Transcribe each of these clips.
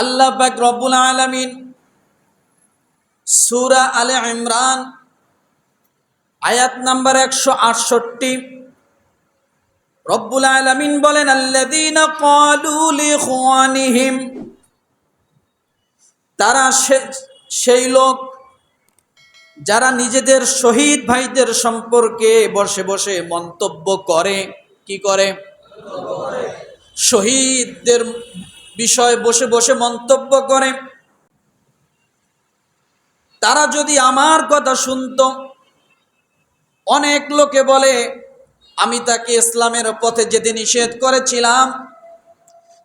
আল্লাহ পাক রব্বুল আলামিন সূরা আলে ইমরান আয়াত নাম্বার একশো আটষট্টি রব্বুল আলামিন বলেন, আল্লাযীনা ক্বালু লিইখওয়ানিহিম তারা সেই লোক যারা নিজেদের শহীদ ভাইদের সম্পর্কে বসে বসে মন্তব্য করে। কি করে? শহীদদের বিষয়ে বসে বসে মন্তব্য করে। তারা যদি আমার কথা শুনত, অনেক লোকে বলে, আমি তাকে ইসলামের পথে যেতে নিষেধ করেছিলাম,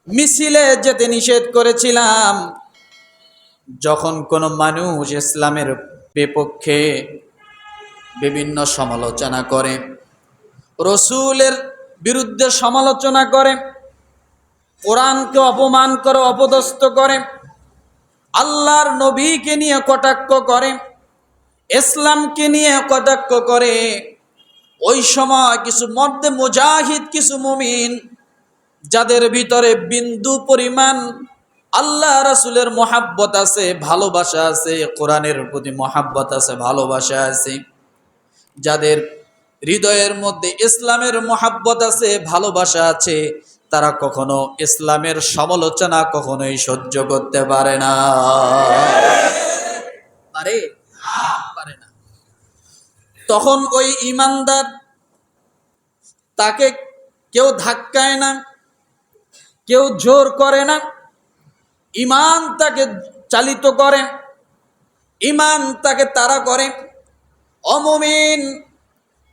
মিছিলে যেতে নিষেধ করেছিলাম। যখন কোনো মানুষ ইসলামের বিপক্ষে বিভিন্ন সমালোচনা করে, রসুলের বিরুদ্ধে সমালোচনা করে কোরআনকে অপমান করে, অপদস্থ করে, আল্লাহর নবীকে নিয়ে কটাক্ষ করে, ইসলামকে নিয়ে কটাক্ষ করে, ওই সময় কিছু মধ্যে মুজাহিদ, কিছু মুমিন, যাদের ভিতরে বিন্দু পরিমাণ আল্লাহ রাসুলের মহাব্বত আছে, ভালোবাসা আছে, কোরআনের প্রতি মহাব্বত আছে, ভালোবাসা আছে, যাদের হৃদয়ের মধ্যে ইসলামের মহাব্বত আছে, ভালোবাসা আছে তারা কখনো ইসলামের সমালোচনা কখনোই সহ্য করতে পারে না। পারে? পারে না। তখন ওই ইমানদার তাকে কেউ ধাক্কায় না, কেউ জোর করে না, ইমান তাকে চালিত করে, ইমান তাকে তারা করে, অমমিন,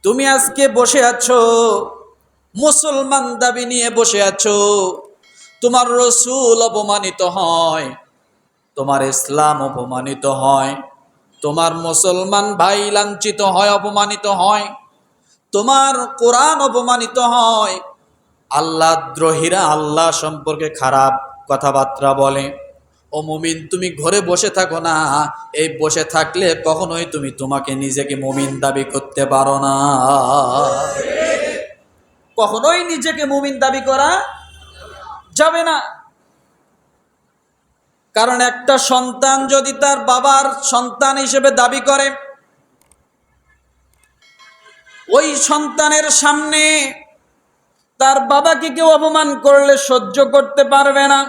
তুমি আজকে বসে আছো? মুসলমান দাবি নিয়ে বসে আছো। তোমার রসুল অপমানিত হয়, তোমার ইসলাম অপমানিত হয়, তোমার মুসলমান ভাই লাঞ্ছিত হয়, অপমানিত হয়, তোমার কোরআন অপমানিত হয়। আল্লাহ দ্রোহীরা আল্লাহ সম্পর্কে খারাপ কথাবার্তা বলে। ও মুমিন, তুমি ঘরে বসে থাকো না, এই বসে থাকলে কখনোই তুমি তোমাকে নিজেকে মুমিন দাবি করতে পারো না। কখনোই নিজেকে মুমিন দাবি করা যাবে না। কারণ একটা সন্তান যদি তার বাবার সন্তান হিসেবে দাবি করে, ওই সন্তানের সামনে তার বাবাকে কেউ অপমান করলে সহ্য করতে পারবে না।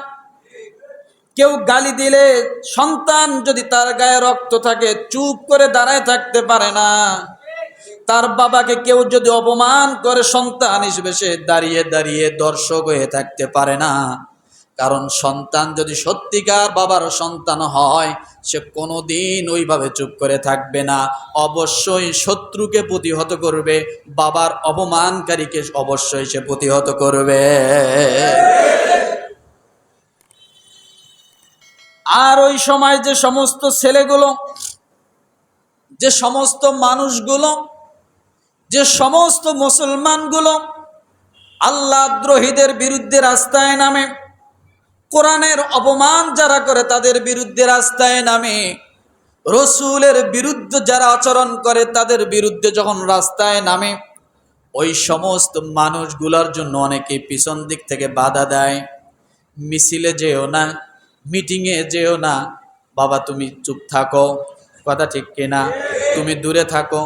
কেউ গালি দিলে সন্তান যদি তার গায়ে রক্ত থাকে, চুপ করে দাঁড়ায় থাকতে পারে না। তার বাবাকে কেউ যদি অপমান করে সন্তান হিসেবে সে দাঁড়িয়ে দাঁড়িয়ে দর্শক হয়ে থাকতে পারে না। কারণ সন্তান যদি সত্যিকার বাবার সন্তান হয়, সে কোনোদিন ওইভাবে চুপ করে থাকবে না। অবশ্যই শত্রুকে প্রতিহত করবে, বাবার অপমানকারীকে অবশ্যই সে প্রতিহত করবে। আর ওই সময় যে সমস্ত ছেলেগুলো, যে সমস্ত মানুষগুলো যে সমস্ত মুসলমানগুলো আল্লাহ দ্রোহীদের বিরুদ্ধে রাস্তায় নামে, কোরআনের অপমান যারা করে তাদের বিরুদ্ধে রাস্তায় নামে, রসুলের বিরুদ্ধে যারা আচরণ করে তাদের বিরুদ্ধে যখন রাস্তায় নামে, ওই সমস্ত মানুষগুলোর জন্য অনেকে পিছন দিক থেকে বাধা দেয়, মিছিলে যেও না, মিটিংয়ে যেও না, বাবা তুমি চুপ থাকো, কথা ঠিক কিনা, তুমি দূরে থাকো,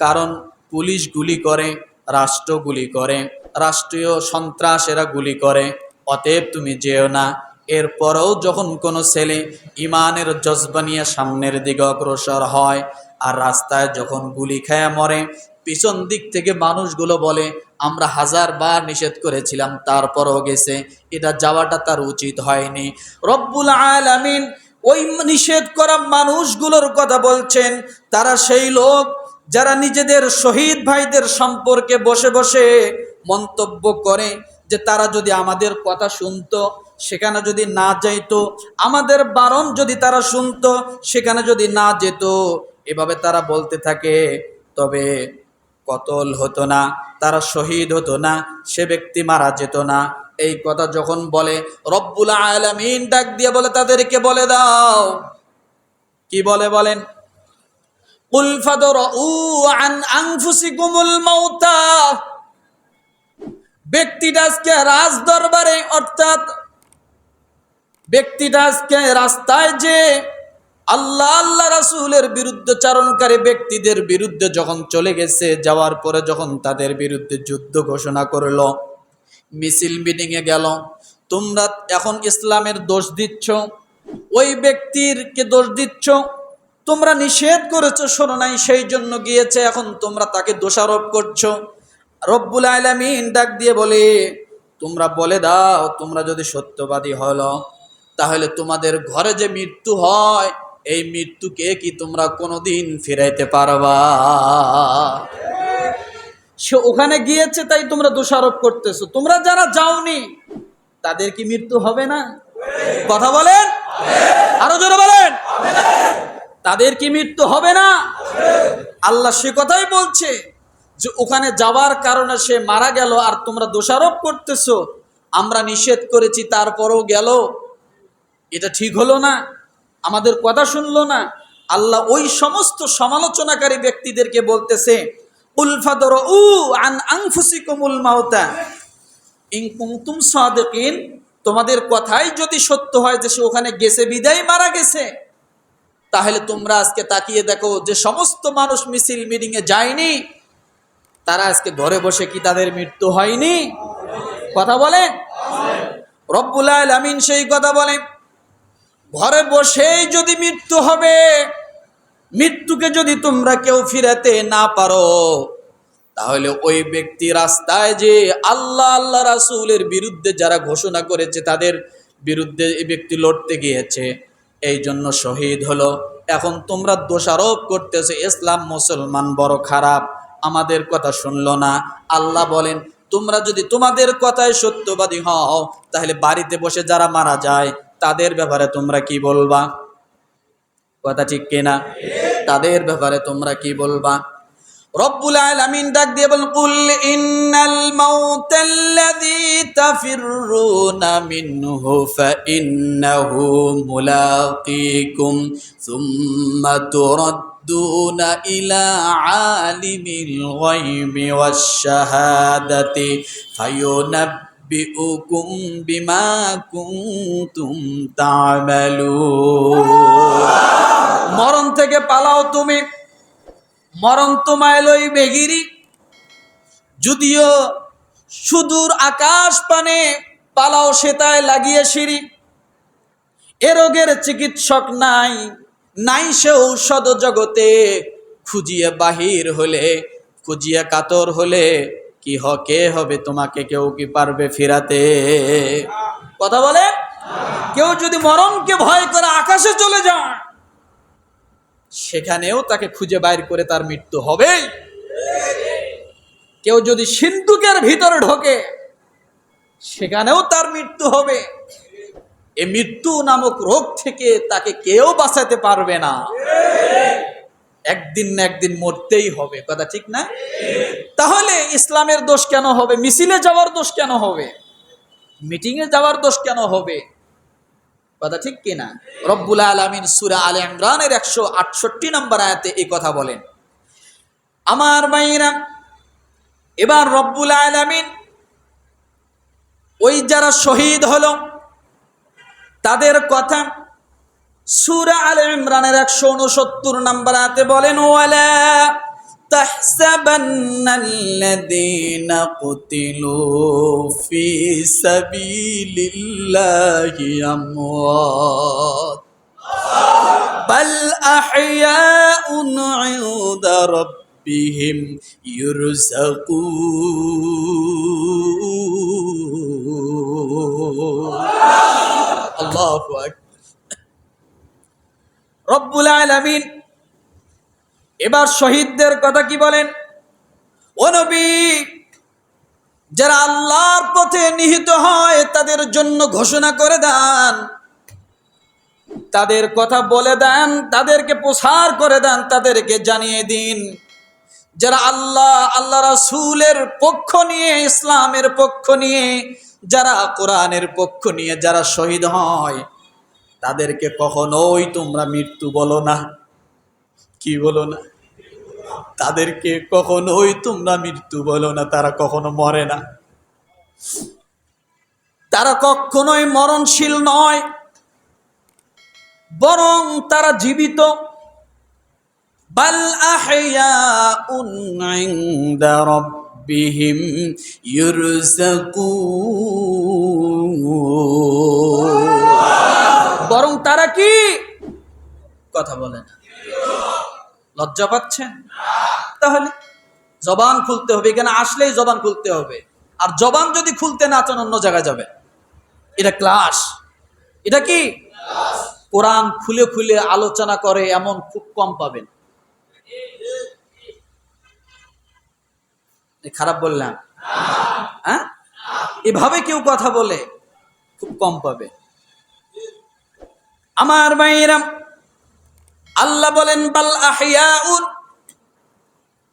কারণ পুলিশ গুলি করে, রাষ্ট্র গুলি করে, রাষ্ট্রীয় সন্ত্রাসেরা গুলি করে। অতএব তুমি যেও না। এরপরেও যখন কোনো ছেলে ইমানের জজবা নিয়ে সামনের দিকে অগ্রসর হয় আর রাস্তায় যখন গুলি খায়া মরে, পিছন দিক থেকে মানুষগুলো বলে, আমরা হাজার বার নিষেধ করেছিলাম, তারপরও গেছে। এটা যাওয়াটা তার উচিত হয়নি। রব্বুল আলামিন ওই নিষেধ করা মানুষগুলোর কথা বলছেন। তারা সেই লোক যারা নিজেদের শহীদ ভাইদের সম্পর্কে বসে বসে মন্তব্য করে যে তারা যদি আমাদের কথা শুনতো, সেখানে যদি না যাইতো, আমাদের বারণ যদি তারা শুনতো, সেখানে যদি না যেত, এভাবে তারা বলতে থাকে। তবে কতল হতো না, তারা শহীদ হতো না, সে ব্যক্তি মারা যেত না। এই কথা যখন বলে, রব্বুল আলামিন ডাক দিয়ে বলে তাদেরকে বলে দাও। কি বলে বলেন কুল ফাদরাউ আন আনফুসিকুমুল মাউতা ব্যক্তিটা আজকে রাজ দরবারে অর্থাৎ ব্যক্তিটা রাস্তায় যে আল্লাহ আল্লাহ রাসূলের বিরুদ্ধে চারণকারী ব্যক্তিদের বিরুদ্ধে যখন চলে গেছে, যাওয়ার পরে যখন তাদের বিরুদ্ধে যুদ্ধ ঘোষণা করল, মিছিল মিটিংয়ে গেল, তোমরা এখন ইসলামের দোষ দিচ্ছ, ওই ব্যক্তিরকে দোষ দিচ্ছ? তোমরা নিষেধ করেছ, শোনো নাই, সেই জন্য গিয়েছে, এখন তোমরা তাকে দোষারোপ করছ। রব্বুল আলামিন ডাক দিয়ে বলে, তোমরা বলে দাও, তোমরা যদি সত্যবাদী হলো, তাহলে তোমাদের ঘরে যে মৃত্যু হয়, এই মৃত্যুকে কি তোমরা কোনোদিন ফিরাইতে পারবা? সে ওখানে গিয়েছে, তাই তোমরা দোষারোপ করতেছো। তোমরা যারা যাওনি, তাদের কি মৃত্যু হবে না? কথা বলেন? আরও জোরে বলেন? তাদের কি মৃত্যু হবে না। আল্লাহ সে কথাই বলছে যে, ওখানে যাওয়ার কারণে সে মারা গেল আর তোমরা দোষারোপ করতেছো। আমরা নিষেধ করেছি, তারপরেও গেল। এটা ঠিক হলো না। আমাদের কথা শুনলো না। আল্লাহ ওই সমস্ত সমালোচনাকারী ব্যক্তিদেরকে বলতেছে উলফাদর উ আন সাদিকিন, তোমাদের কথাই যদি সত্য হয় যে সে ওখানে গেছে, বিদায় মারা গেছে। তাহলে তোমরা আজকে তাকিয়ে দেখো যে সমস্ত মানুষ মিছিল মিটিং এ যায়নি। তারা আজকে ঘরে বসে কি তাদের মৃত্যু হয়নি? কথা বলেন? রব্বুল আলামিন সেই কথা বলেন। ঘরে বসেই যদি মৃত্যু হবে, মৃত্যুকে যদি তোমরা কেউ ফিরাতে না পারো, তাহলে ওই ব্যক্তি রাস্তায় যে আল্লাহ আল্লাহ রাসূলের বিরুদ্ধে যারা ঘোষণা করেছে, তাদের বিরুদ্ধে এই ব্যক্তি লড়তে গিয়েছে। এই জন্য শহীদ হলো। এখন তোমরা দোষারোপ করতেছে, ইসলাম মুসলমান বড় খারাপ, আমাদের কথা শুনলো না। আল্লাহ বলেন, তোমরা যদি তোমাদের কথায় সত্যবাদী হও, তাহলে বাড়িতে বসে যারা মারা যায়, তাদের ব্যাপারে তোমরা কি বলবা? কথা ঠিক কিনা? তাদের ব্যাপারে তোমরা কি বলবা? রব্বুল আলামিন ডাক দিয়ে বলেন কুল ইন্নাল মাউতাল্লাযী তাফিররুনা মিনহু ফাইন্নাহু মুলাকীকুম সুম্মা তুরাদ্দুনা ইলা আলিমিল গায়বি ওয়াশ শাহাদাতি ফায়ুনাব্বিউকুম বিমা কুনতুম তা'মালুন. মরণ থেকে পালাও তুমি। মরণ তোমায় লই বেগিরি। যদিও সুদূর আকাশ পানে পালাও সেতায় লাগিয়ে সিঁড়ি। এ রোগের চিকিৎসক নাই নাই সে ঔষধ জগতে। খুঁজিয়ে বাহির হলে, খুঁজিয়ে কাতর হলে, কি হ কে হবে তোমাকে কেউ কি পারবে ফিরাতে? কথা বলে? কেউ যদি মরণকে ভয় করে আকাশে চলে যায় সেখানেও তাকে খুঁজে বাইর করে তার মৃত্যু হবেই। কেউ যদি সিন্ধুকের ভিতরে ঢোকে, সেখানেও তার মৃত্যু হবে। এ মৃত্যু নামক রোগ থেকে তাকে কেউ বাঁচাতে পারবে না। একদিন না একদিন মরতেই হবে, কথা ঠিক না? তাহলে ইসলামের দোষ কেন হবে? মিছিলে যাওয়ার দোষ কেন হবে? মিটিংয়ে যাওয়ার দোষ কেন হবে? কথা ঠিক কিনা? রব্বুল আলমিন সুরা আল ইমরানের একশো আটষট্টি নম্বর আয়াতে এই কথা বলেন। আমার মাইরা এবার রব্বুল আলমিন ওই যারা শহীদ হলো, তাদের কথা সুরা আল ইমরানের একশো উনসত্তর নম্বর আয়াতে বলেন, ওয়ালা تحسبن الذين قتلوا في سبيل الله أموات. بل أحياء عند ربهم يرزقون. الله أكبر. رب العالمين. এবার শহীদদের কথা কি বলেন? ও নবী, যারা আল্লাহর পথে নিহিত হয়, তাদের জন্য ঘোষণা করে দেন। তাদের কথা বলে দেন, তাদেরকে প্রসার করে দেন, তাদেরকে জানিয়ে দিন। যারা আল্লাহ আল্লাহ রাসূলের পক্ষ নিয়ে, ইসলামের পক্ষ নিয়ে, যারা কোরআনের পক্ষ নিয়ে যারা শহীদ হয়, তাদেরকে কখনোই তোমরা মৃত্যু বলো না। কি বলো না? তাদেরকে কখনোই তোমরা মৃত্যু বলো না, তারা কখনো মরে না। তারা কখনোই মরণশীল নয়, বরং তারা জীবিত। বরং তারা কি? কথা বলে না। লজ্জা পাচ্ছেন তাহলে জবান খুলতে হবে। এখানে আসলেই জবান খুলতে হবে। আর জবান যদি খুলতে না চান, অন্য জায়গায় যাবে। এটা ক্লাস। এটা কি? কোরআন খুলে খুলে আলোচনা করে, এমন খুব কম পাবেন। খারাপ বললাম? হ্যাঁ? এভাবে কেউ কথা বলে, খুব কম পাবে। আমার ভাইয়েরা আল্লাহ বলেন, বাল আহিয়াউন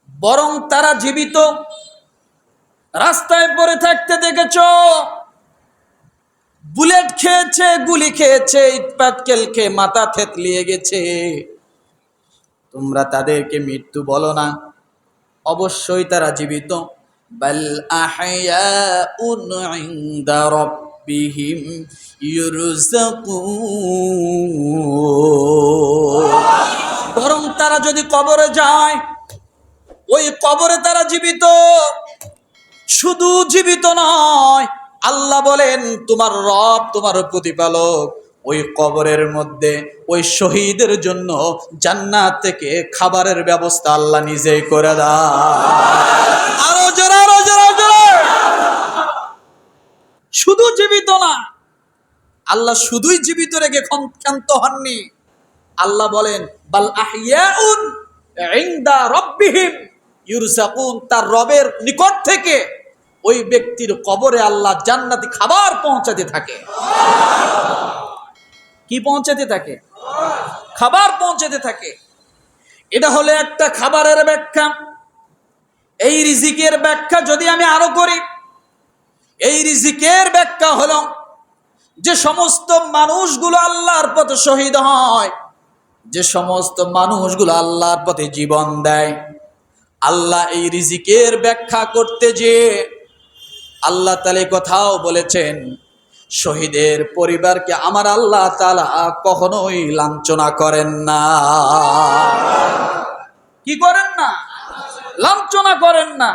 বরং তারা জীবিত। রাস্তায় পড়ে থাকতে দেখেছ, বুলেট খেয়েছে, গুলি খেয়েছে ইটপাটকেল খেয়ে মাথা থেতলিয়ে গেছে। তোমরা তাদেরকে মৃত্যু বলো না, অবশ্যই তারা জীবিত। বাল আহয়াউন ইনদা ইউরযাকুন বরং তারা যদি কবরে যায়, ওই কবরে তারা জীবিত। শুধু জীবিত নয়, আল্লাহ বলেন, তোমার রব, তোমার প্রতিপালক, ওই কবরের মধ্যে ওই শহীদের জন্য জান্নাত থেকে খাবারের ব্যবস্থা আল্লাহ নিজেই করে দেয় আরও জোরে আরও জোরে জোরে শুধু জীবিত না, আল্লাহ শুধুই জীবিত রেখে ক্ষান্ত হননি। আল্লাহ বলেন, বাল আহিয়াউন ইনদা তার রবের নিকট থেকে ওই ব্যক্তির কবরে আল্লাহ জান্নাতি খাবার পৌঁছাতে থাকে। কি পৌঁছাতে থাকে? খাবার পৌঁছাতে থাকে। এটা হলো একটা খাবারের ব্যাখ্যা। এই রিজিকের ব্যাখ্যা যদি আমি আরও করি এই রিজিকের ব্যাখ্যা হলো যে সমস্ত মানুষগুলো আল্লাহর পথে শহীদ হয়, যে সমস্ত মানুষগুলো আল্লাহর পথে জীবন দেয়। আল্লাহ এই রিজিকের ব্যাখ্যা করতে যে আল্লাহ তালে কথাও বলেছেন, শহীদের পরিবারকে আমার আল্লাহ তালা কখনোই লাঞ্ছনা করেন না। কি করেন না? লাঞ্ছনা করেন না।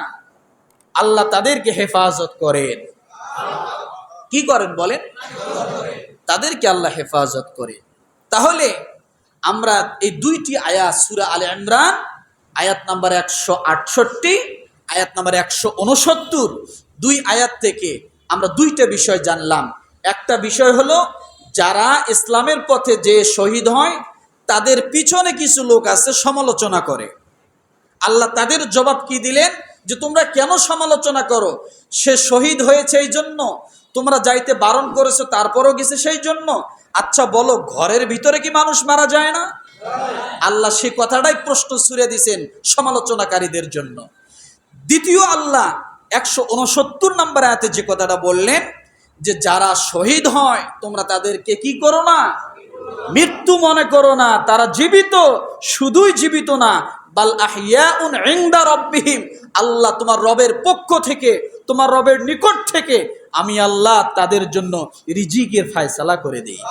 আল্লাহ তাদেরকে হেফাজত করেন। কি করেন বলেন? তাদেরকে আল্লাহ হেফাজত করে তাহলে আমরা এই দুইটি আয়াত, সুরা আলে ইমরান, আয়াত নাম্বার একশো আটষট্টি, আয়াত নাম্বার একশো উনসত্তর, দুই আয়াত থেকে আমরা দুইটা বিষয় জানলাম। একটা বিষয় হলো, যারা ইসলামের পথে যে শহীদ হয়, তাদের পিছনে কিছু লোক আছে, সমালোচনা করে। আল্লাহ তাদের জবাব কি দিলেন? যে তোমরা কেন সমালোচনা করো? সে শহীদ হয়েছে এই জন্য। তোমরা যাইতে বারণ করেছ, তারপরও গেছে সেই জন্য। আচ্ছা বলো, ঘরের ভিতরে কি মানুষ মারা যায় না? আল্লাহ সে কথাটাই প্রশ্ন ছুড়ে দিছেন সমালোচনাকারীদের জন্য। দ্বিতীয় আল্লাহ একশো উনসত্তর নম্বর আয়াতে যে কথাটা বললেন, যে যারা শহীদ হয়, তোমরা তাদেরকে কি করো না? মৃত্যু মনে করো না, তারা জীবিত, শুধুই জীবিত না বাল আহিয়াউন রব্বিহিম, আল্লাহ তোমার রবের পক্ষ থেকে, তোমার রবের নিকট থেকে আমি আল্লাহ তাদের জন্য রিজিকের ফায়সালা করে দিই।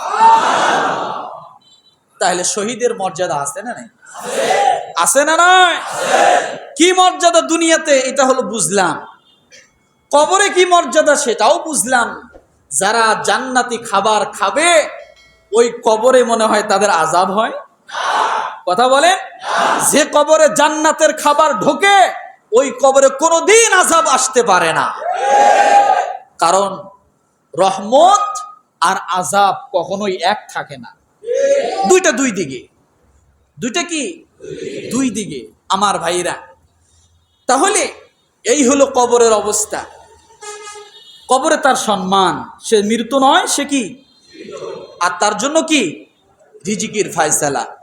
তাহলে শহীদের মর্যাদা আছে না নাই? আছে না নাই? কি মর্যাদা দুনিয়াতে? এটা হলো বুঝলাম। কবরে কি মর্যাদা সেটাও বুঝলাম। যারা জান্নাতি খাবার খাবে, ওই কবরে মনে হয় তাদের আজাব হয়? কথা বলেন যে কবরে জান্নাতের খাবার ঢোকে, ওই কবরে কোনোদিন আজাব আসতে পারে না। কারণ রহমত আর আজাব কখনোই এক থাকে না। দুইটা দুই দিকে। দুইটা কি? দুই দিকে, আমার ভাইরা। তাহলে এই হলো কবরের অবস্থা। কবরে তার সম্মান, সে মৃত্যু নয়, সে কি? আর তার জন্য কি? রিজিকির ফায়সালা।